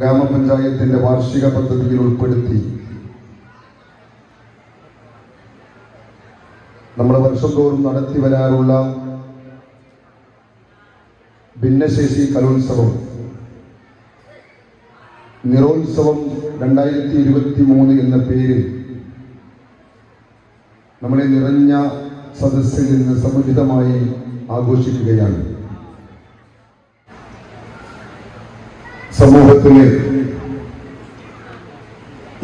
ഗ്രാമപഞ്ചായത്തിന്റെ വാർഷിക പദ്ധതിയിൽ ഉൾപ്പെടുത്തി. നമ്മൾ വർഷം തോറും നടത്തി വരാറുള്ള ഭിന്നശേഷി കലോത്സവം. നിറോത്സവം രണ്ടായിരത്തി ഇരുപത്തി മൂന്ന് എന്ന പേരിൽ നമ്മളെ നിറഞ്ഞ സദസ്സിൽ നിന്ന് സമുചിതമായി ആഘോഷിക്കുകയാണ്. സമൂഹത്തിലെ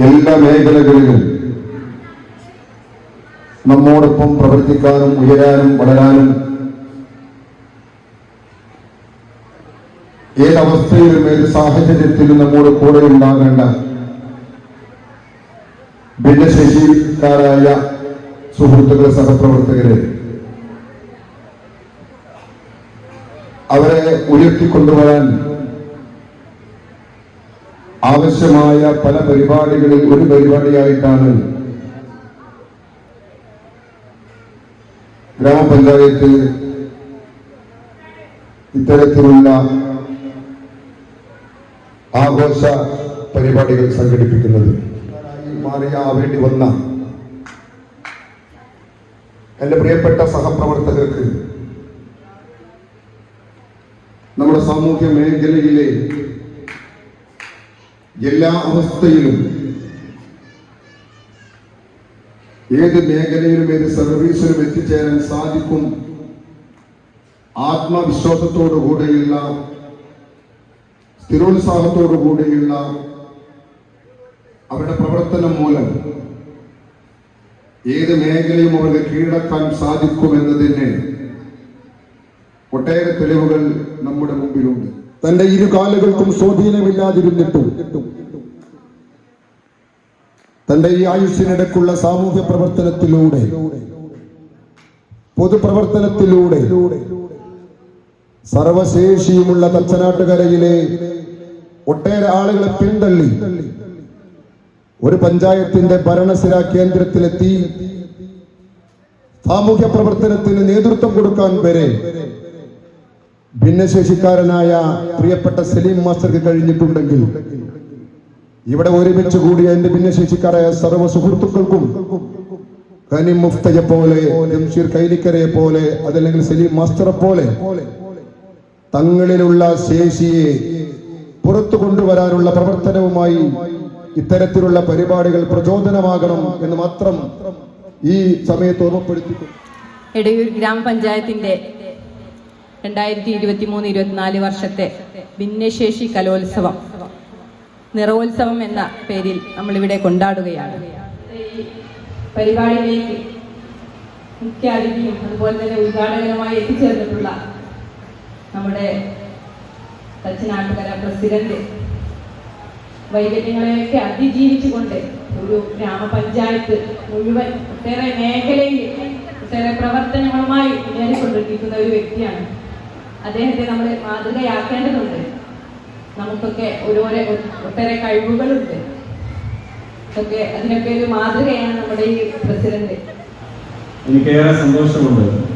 എല്ലാ മേഖലകളിലും നമ്മോടൊപ്പം പ്രവർത്തിക്കാനും ഉയരാനും വളരാനും ഏതവസ്ഥയിലും ഏത് സാഹചര്യത്തിലും നമ്മുടെ കൂടെ ഉണ്ടാകേണ്ട ഭിന്നശേഷിക്കാരായ സുഹൃത്തുക്കളെ സഹപ്രവർത്തകരെ അവരെ ഉയർത്തിക്കൊണ്ടുവരാൻ ആവശ്യമായ പല പരിപാടികളിൽ ഒരു പരിപാടിയായിട്ടാണ് ഗ്രാമപഞ്ചായത്ത് ഇത്തരത്തിലുള്ള ആഘോഷ പരിപാടികൾ സംഘടിപ്പിക്കുന്നത്. മാറിയാവേണ്ടി വന്ന എന്റെ പ്രിയപ്പെട്ട സഹപ്രവർത്തകർക്ക് നമ്മുടെ സാമൂഹ്യ മേഖലയിലെ എല്ലാ അവസ്ഥയിലും ഏത് മേഖലയിലും ഏത് സർവീസിലും എത്തിച്ചേരാൻ സാധിക്കും. ആത്മവിശ്വാസത്തോടു കൂടെയുള്ള സ്ഥിരോത്സാഹത്തോടു കൂടെയുള്ള അവരുടെ പ്രവർത്തനം മൂലം ഏത് മേഖലയും അവർക്ക് കീഴടക്കാൻ സാധിക്കുമെന്നതിന് ഒട്ടേറെ തെളിവുകൾ നമ്മുടെ മുമ്പിലുണ്ട്. തന്റെ ഇരു കാലുകൾക്കും സ്വാധീനമില്ലാതിരുന്നിട്ടും തന്റെ ഈ ആയുസ്സിനിടക്കുള്ള സാമൂഹ്യ പ്രവർത്തനത്തിലൂടെ പൊതുപ്രവർത്തനത്തിലൂടെ സർവശേഷിയുമുള്ള തച്ചനാട്ടുകരയിലെ ഒട്ടേറെ ആളുകളെ പിന്തള്ളി ഒരു പഞ്ചായത്തിന്റെ ഭരണസിരാ കേന്ദ്രത്തിലെത്തി സാമൂഹ്യ പ്രവർത്തനത്തിന് നേതൃത്വം കൊടുക്കാൻ വരെ ഭിന്നശേഷിക്കാരനായ പ്രിയപ്പെട്ട സലീം മാസ്റ്റർക്ക് കഴിഞ്ഞിട്ടുണ്ടെങ്കിൽ ഇവിടെ ഒരുമിച്ച് കൂടിയ എന്റെ ഭിന്നശേഷിക്കാരായ സർവ സുഹൃത്തുക്കൾക്കും കനി മുഫ്തയെ പോലെ ജംഷീർ കൈലിക്കരയെ പോലെ അതല്ലെങ്കിൽ സലീം മാസ്റ്ററെ പോലെ തങ്ങളിലുള്ള ശേഷിയെ പുറത്തു കൊണ്ടുവരാനുള്ള പ്രവർത്തനവുമായി ഇത്തരത്തിലുള്ള പരിപാടികൾ പ്രചോദനമാകണം എന്ന് മാത്രം ഈ സമയത്ത് ഓർമ്മപ്പെടുത്തി എടയൂർ ഗ്രാമപഞ്ചായത്തിന്റെ രണ്ടായിരത്തി ഇരുപത്തി മൂന്ന് ഇരുപത്തിനാല് വർഷത്തെ ഭിന്നശേഷി കലോത്സവം. നിറവോത്സവം എന്ന പേരിൽ നമ്മളിവിടെ കൊണ്ടാടുകയാണ്. പരിപാടിയിലേക്ക് മുഖ്യ അതിഥിയും അതുപോലെ തന്നെ ഉദ്ഘാടകനുമായി എത്തിച്ചേർന്നിട്ടുള്ള നമ്മുടെ തച്ചനാട്ടുകര പ്രസിഡന്റ് വൈകല്യങ്ങളെയൊക്കെ അതിജീവിച്ചുകൊണ്ട് ഒരു ഗ്രാമപഞ്ചായത്ത് മുഴുവൻ ഒട്ടേറെ മേഖലയിൽ ഒട്ടേറെ പ്രവർത്തനങ്ങളുമായി മുന്നേറിക്കൊണ്ടിരിക്കുന്ന ഒരു വ്യക്തിയാണ് അദ്ദേഹത്തെ നമ്മൾ മാതൃകയാക്കേണ്ടതുണ്ട്. നമുക്കൊക്കെ ഓരോരോ ഒട്ടേറെ കഴിവുകളുണ്ട്. ഇതൊക്കെ അതിനൊക്കെ ഒരു മാതൃകയാണ് നമ്മുടെ ഈ പ്രസിഡന്റ്. എനിക്കേറെ സന്തോഷമുണ്ട്.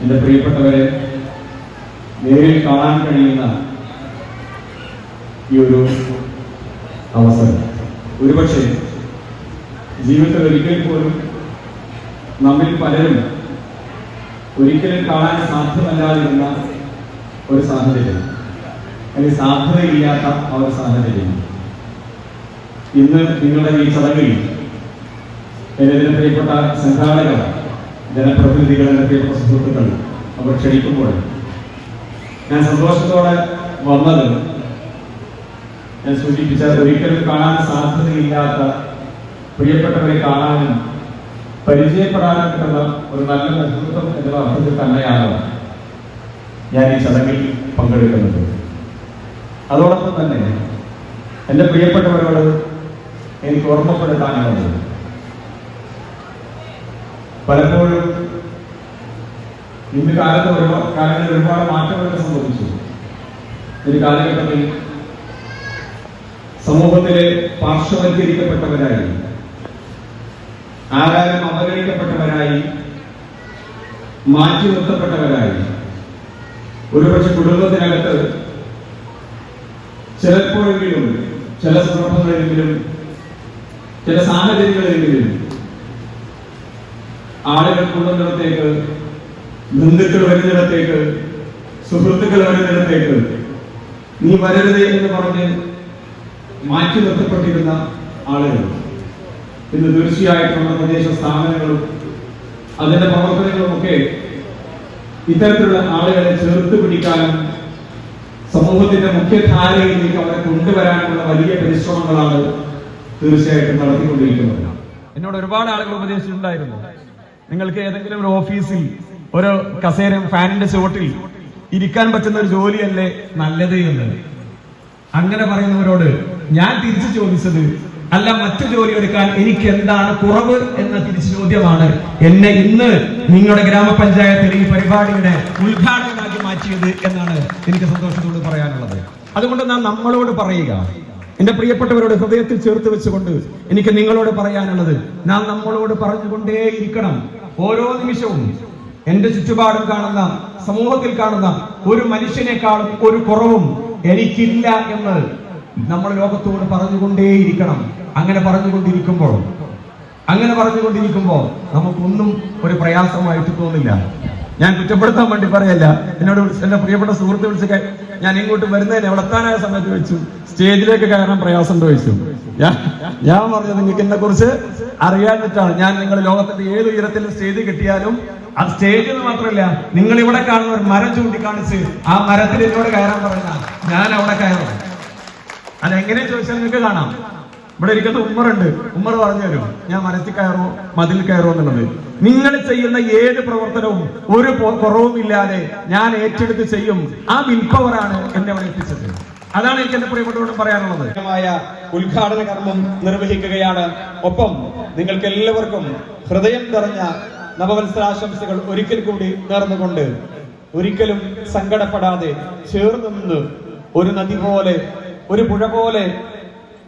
എന്റെ പ്രിയപ്പെട്ടവരെ നേരിൽ കാണാൻ കഴിയുന്ന ഈ ഒരു അവസരം. ഒരുപക്ഷെ ജീവിതത്തിൽ ഒരിക്കൽ പോലും നമ്മിൽ പലരും ഒരിക്കലും കാണാൻ സാധ്യമല്ലാതിരുന്ന ഒരു സാഹചര്യം. അല്ലെങ്കിൽ സാധ്യതയില്ലാത്ത ആ ഒരു സാഹചര്യം. ഇന്ന് നിങ്ങളുടെ ഈ ചടങ്ങിൽ ഇതിന് പ്രിയപ്പെട്ട സംഘാടകർ ജനപ്രതിനിധികൾ പ്രിയപ്പെട്ട സുഹൃത്തുക്കൾ അവർ ക്ഷണിക്കുമ്പോൾ ഞാൻ സന്തോഷത്തോടെ വന്നത് ഞാൻ സൂചിപ്പിച്ച ഒരിക്കലും കാണാൻ സാധ്യതയില്ലാത്ത പ്രിയപ്പെട്ടവരെ കാണാനും പരിചയപ്പെടാനും കിട്ടുന്ന ഒരു നല്ല നേതൃത്വം എന്നുള്ള അർത്ഥത്തിൽ തന്നെയാണ് ഞാൻ ഈ ചടങ്ങിൽ പങ്കെടുക്കുന്നത്. അതോടൊപ്പം തന്നെ എന്റെ പ്രിയപ്പെട്ടവരോട് എനിക്ക് ഓർമ്മപ്പെടുത്താനുള്ളത് പലപ്പോഴും ഇന്ന് കാലത്ത് ഒരുപാട് കാലങ്ങളിൽ ഒരുപാട് മാറ്റങ്ങളൊക്കെ സംഭവിച്ചു. ഒരു കാലഘട്ടത്തിൽ സമൂഹത്തിലെ പാർശ്വവൽക്കരിക്കപ്പെട്ടവരായി ആരാരും അവഗണിക്കപ്പെട്ടവരായി മാറ്റി നിർത്തപ്പെട്ടവരായി. ഒരുപക്ഷെ കുടുംബത്തിനകത്ത് ചിലപ്പോഴെങ്കിലും ചില സന്ദർഭങ്ങളെങ്കിലും ചില സാഹചര്യങ്ങളെങ്കിലും ആളുകൾ കൂടുന്നിടത്തേക്ക് ബന്ധുക്കൾ വരുന്നിടത്തേക്ക് സുഹൃത്തുക്കൾ വരുന്നിടത്തേക്ക് നീ വരരുതേ എന്ന് പറഞ്ഞ് മാറ്റി നിർത്തപ്പെട്ടിരുന്ന ആളുകൾ. ഇന്ന് തീർച്ചയായിട്ടും നമ്മുടെ പ്രദേശ സ്ഥാപനങ്ങളും അതിന്റെ പ്രവർത്തനങ്ങളും ഒക്കെ ഇത്തരത്തിലുള്ള ആളുകളെ ചേർത്ത് പിടിക്കാനും സമൂഹത്തിന്റെ മുഖ്യധാരയിലേക്ക് അവരെ കൊണ്ടുവരാനുള്ള വലിയ പരിശ്രമങ്ങളാണ് തീർച്ചയായിട്ടും നടത്തിക്കൊണ്ടിരിക്കുന്നത്. എന്നോട് ഒരുപാട് ആളുകൾ ഉപദേശിച്ചിട്ടുണ്ടായിരുന്നു. നിങ്ങൾക്ക് ഏതെങ്കിലും ഒരു ഓഫീസിൽ ഒരു കസേര ഫാനിന്റെ ചുവട്ടിൽ ഇരിക്കാൻ പറ്റുന്ന ഒരു ജോലിയല്ലേ നല്ലത് എന്ന്. അങ്ങനെ പറയുന്നവരോട് ഞാൻ തിരിച്ചു ചോദിച്ചത് അല്ല മറ്റു ജോലി എടുക്കാൻ എനിക്ക് എന്താണ് കുറവ് എന്ന തിരിച്ചു ചോദ്യമാണ് എന്നെ ഇന്ന് നിങ്ങളുടെ ഗ്രാമപഞ്ചായത്തിൽ ഈ പരിപാടിയുടെ ഉദ്ഘാടകനാക്കി മാറ്റിയത് എന്നാണ് എനിക്ക് സന്തോഷത്തോട് പറയാനുള്ളത്. അതുകൊണ്ട് നാം നമ്മളോട് പറയുക. എന്റെ പ്രിയപ്പെട്ടവരോട് ഹൃദയത്തിൽ ചേർത്ത് വെച്ചുകൊണ്ട് എനിക്ക് നിങ്ങളോട് പറയാനുള്ളത്. നാം നമ്മളോട് പറഞ്ഞുകൊണ്ടേയിരിക്കണം. ഓരോ നിമിഷവും എന്റെ ചുറ്റുപാടും കാണുന്ന സമൂഹത്തിൽ കാണുന്ന ഒരു മനുഷ്യനെക്കാളും ഒരു കുറവും എനിക്കില്ല എന്ന് നമ്മൾ ലോകത്തോട് പറഞ്ഞുകൊണ്ടേയിരിക്കണം. അങ്ങനെ പറഞ്ഞുകൊണ്ടിരിക്കുമ്പോൾ അങ്ങനെ പറഞ്ഞുകൊണ്ടിരിക്കുമ്പോൾ നമുക്കൊന്നും ഒരു പ്രയാസമായിട്ട് തോന്നില്ല. ഞാൻ കുറ്റപ്പെടുത്താൻ വേണ്ടി പറയല്ല. എന്നോട് എന്റെ പ്രിയപ്പെട്ട സുഹൃത്ത് വിളിച്ച് ഞാൻ ഇങ്ങോട്ട് വരുന്നതിന് എവിടെത്താനായ സമയത്ത് വെച്ചു സ്റ്റേജിലേക്ക് കയറാൻ പ്രയാസം ചോദിച്ചു. ഞാൻ പറഞ്ഞത് നിങ്ങൾക്ക് എന്നെ കുറിച്ച് അറിയാൻ അറിയാഞ്ഞിട്ടാണ് ഞാൻ നിങ്ങൾ ലോകത്തിന്റെ ഏത് ഉയരത്തിൽ സ്റ്റേജ് കിട്ടിയാലും ആ സ്റ്റേജിൽ മാത്രമല്ല നിങ്ങൾ ഇവിടെ കാണുന്ന ഒരു മരം ചൂണ്ടിക്കാണിച്ച് ആ മരത്തിൽ എന്നോട് കയറാൻ പറഞ്ഞ ഞാൻ അവിടെ കയറും. അത് എങ്ങനെ ചോദിച്ചാൽ നിങ്ങൾക്ക് കാണാം. ഇവിടെ ഇരിക്കുന്ന ഉമ്മറുണ്ട്. ഉമ്മർ പറഞ്ഞു തരും ഞാൻ മരത്തിൽ കയറോ മതിൽ കയറോ എന്നുള്ളത്. നിങ്ങൾ ചെയ്യുന്ന ഏത് പ്രവർത്തനവും ഒരു കുറവും ഇല്ലാതെ ഞാൻ ഏറ്റെടുത്ത് ചെയ്യും. ആ വിൽ പവറാണ് എന്നെ അവിടെ എത്തിച്ചത്. അതാണ് എനിക്ക് എന്റെ പ്രിയപ്പെട്ടവരോട് പറയാനുള്ളത്. ഉദ്ഘാടന കർമ്മം നിർവഹിക്കുകയാണ്. ഒപ്പം നിങ്ങൾക്ക് എല്ലാവർക്കും ഹൃദയം നിറഞ്ഞ നവവത്സരാശംസകൾ ഒരിക്കൽ കൂടി നേർന്നുകൊണ്ട് ഒരിക്കലും സങ്കടപ്പെടാതെ ചേർന്നു നിന്ന് ഒരു നദി പോലെ ഒരു പുഴ പോലെ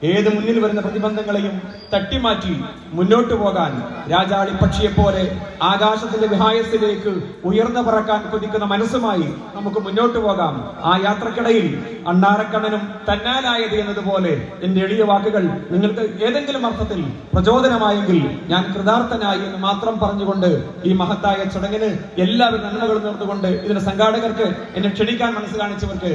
ഏത് മുന്നിൽ വരുന്ന പ്രതിബന്ധങ്ങളെയും തട്ടിമാറ്റി മുന്നോട്ട് പോകാൻ രാജാളി പക്ഷിയെ പോലെ ആകാശത്തിന്റെ വിഹായത്തിലേക്ക് ഉയർന്നു പറക്കാൻ കൊതിക്കുന്ന മനസ്സുമായി നമുക്ക് മുന്നോട്ട് പോകാം. ആ യാത്രക്കിടയിൽ അണ്ണാരക്കണ്ണനും തന്നാലായത് എന്നതുപോലെ എന്റെ എളിയ വാക്കുകൾ നിങ്ങൾക്ക് ഏതെങ്കിലും അർത്ഥത്തിൽ പ്രചോദനമായെങ്കിൽ ഞാൻ കൃതാർത്ഥനായി എന്ന് മാത്രം പറഞ്ഞുകൊണ്ട് ഈ മഹത്തായ ചടങ്ങിന് എല്ലാവരും നന്മകളും നേർന്നുകൊണ്ട് ഇതിന്റെ സംഘാടകർക്ക് എന്നെ ക്ഷണിക്കാൻ മനസ്സ് കാണിച്ചവർക്ക്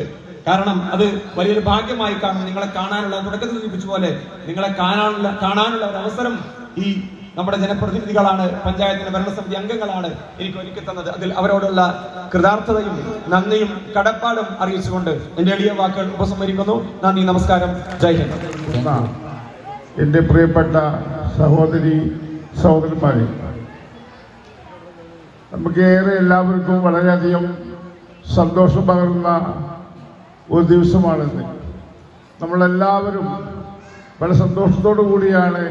കാരണം അത് വലിയൊരു ഭാഗ്യമായി കാണും നിങ്ങളെ കാണാനുള്ള തുടക്കത്തിൽ സൂചിപ്പിച്ച പോലെ നിങ്ങളെ കാണാനുള്ള കാണാനുള്ള ഒരു അവസരം ഈ നമ്മുടെ ജനപ്രതിനിധികളാണ് പഞ്ചായത്തിന്റെ ഭരണസമിതി അംഗങ്ങളാണ് എനിക്ക് ഒരുക്കി തന്നത്. അതിൽ അവരോടുള്ള കൃതാർത്ഥതയും നന്ദിയും കടപ്പാടും അറിയിച്ചുകൊണ്ട് എന്റെ എളിയ വാക്കുകൾ ഉപസംഹരിക്കുന്നു. നന്ദി നമസ്കാരം. ജയ് ഹിന്ദ്. എന്റെ പ്രിയപ്പെട്ട സഹോദരി സഹോദരന്മാരെ നമുക്ക് ഏറെ എല്ലാവർക്കും വളരെയധികം സന്തോഷം പകരുന്ന ഒരു ദിവസമാണിന്ന്. നമ്മളെല്ലാവരും വളരെ സന്തോഷത്തോടു കൂടിയാണ്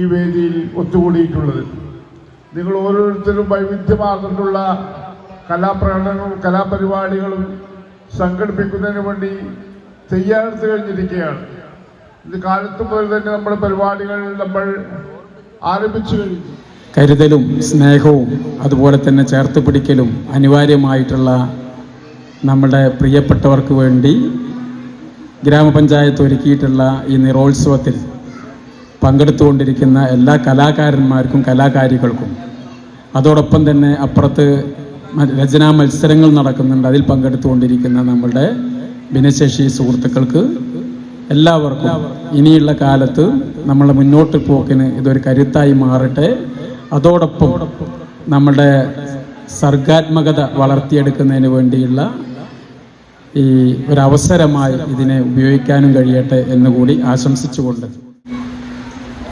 ഈ വേദിയിൽ ഒത്തുകൂടിയിട്ടുള്ളത്. നിങ്ങൾ ഓരോരുത്തരും വൈവിധ്യമാർന്നിട്ടുള്ള കലാപ്രകടനങ്ങളും കലാപരിപാടികളും സംഘടിപ്പിക്കുന്നതിന് വേണ്ടി തയ്യാറെടുത്ത് കഴിഞ്ഞിരിക്കുകയാണ്. ഇത് കാലത്ത് മുതൽ തന്നെ നമ്മുടെ പരിപാടികൾ നമ്മൾ ആരംഭിച്ചു കഴിഞ്ഞു. കരുതലും സ്നേഹവും അതുപോലെ തന്നെ ചേർത്ത് പിടിക്കലും അനിവാര്യമായിട്ടുള്ള നമ്മുടെ പ്രിയപ്പെട്ടവർക്ക് വേണ്ടി ഗ്രാമപഞ്ചായത്ത് ഒരുക്കിയിട്ടുള്ള ഈ നിറോത്സവത്തിൽ പങ്കെടുത്തുകൊണ്ടിരിക്കുന്ന എല്ലാ കലാകാരന്മാർക്കും കലാകാരികൾക്കും അതോടൊപ്പം തന്നെ അപ്പുറത്ത് രചനാ മത്സരങ്ങൾ നടക്കുന്നുണ്ട്. അതിൽ പങ്കെടുത്തുകൊണ്ടിരിക്കുന്ന നമ്മുടെ ഭിന്നശേഷി സുഹൃത്തുക്കൾക്ക് എല്ലാവർക്കും ഇനിയുള്ള കാലത്ത് നമ്മളെ മുന്നോട്ട് പോക്കിന് ഇതൊരു കരുത്തായി മാറട്ടെ. അതോടൊപ്പം നമ്മുടെ സർഗാത്മകത വളർത്തിയെടുക്കുന്നതിന് വേണ്ടിയുള്ള ഈ ഒരവസരമായി ഇതിനെ ഉപയോഗിക്കാനും കഴിയട്ടെ എന്നുകൂടി ആശംസിച്ചുകൊണ്ട്.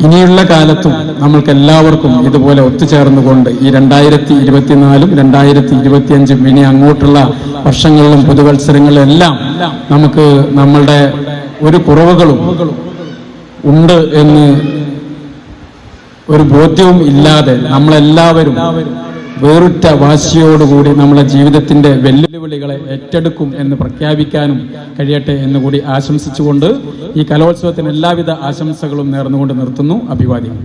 ഇനിയുള്ള കാലത്തും നമ്മൾക്ക് എല്ലാവർക്കും ഇതുപോലെ ഒത്തുചേർന്നുകൊണ്ട് ഈ രണ്ടായിരത്തി ഇരുപത്തിനാലും രണ്ടായിരത്തി ഇരുപത്തിയഞ്ചും ഇനി അങ്ങോട്ടുള്ള വർഷങ്ങളിലും പുതുവത്സരങ്ങളിലും എല്ലാം നമുക്ക് നമ്മളുടെ ഒരു കുറവുകളും ഉണ്ട് എന്ന് ഒരു ബോധ്യവും ഇല്ലാതെ നമ്മളെല്ലാവരും വേറിട്ട വാശിയോടുകൂടി നമ്മളെ ജീവിതത്തിന്റെ വെല്ലുവിളികളെ ഏറ്റെടുക്കും എന്ന് പ്രഖ്യാപിക്കാനും കഴിയട്ടെ എന്ന് കൂടി ആശംസിച്ചുകൊണ്ട് ഈ കലോത്സവത്തിന് എല്ലാവിധ ആശംസകളും നേർന്നുകൊണ്ട് നിർത്തുന്നു. അഭിവാദ്യം.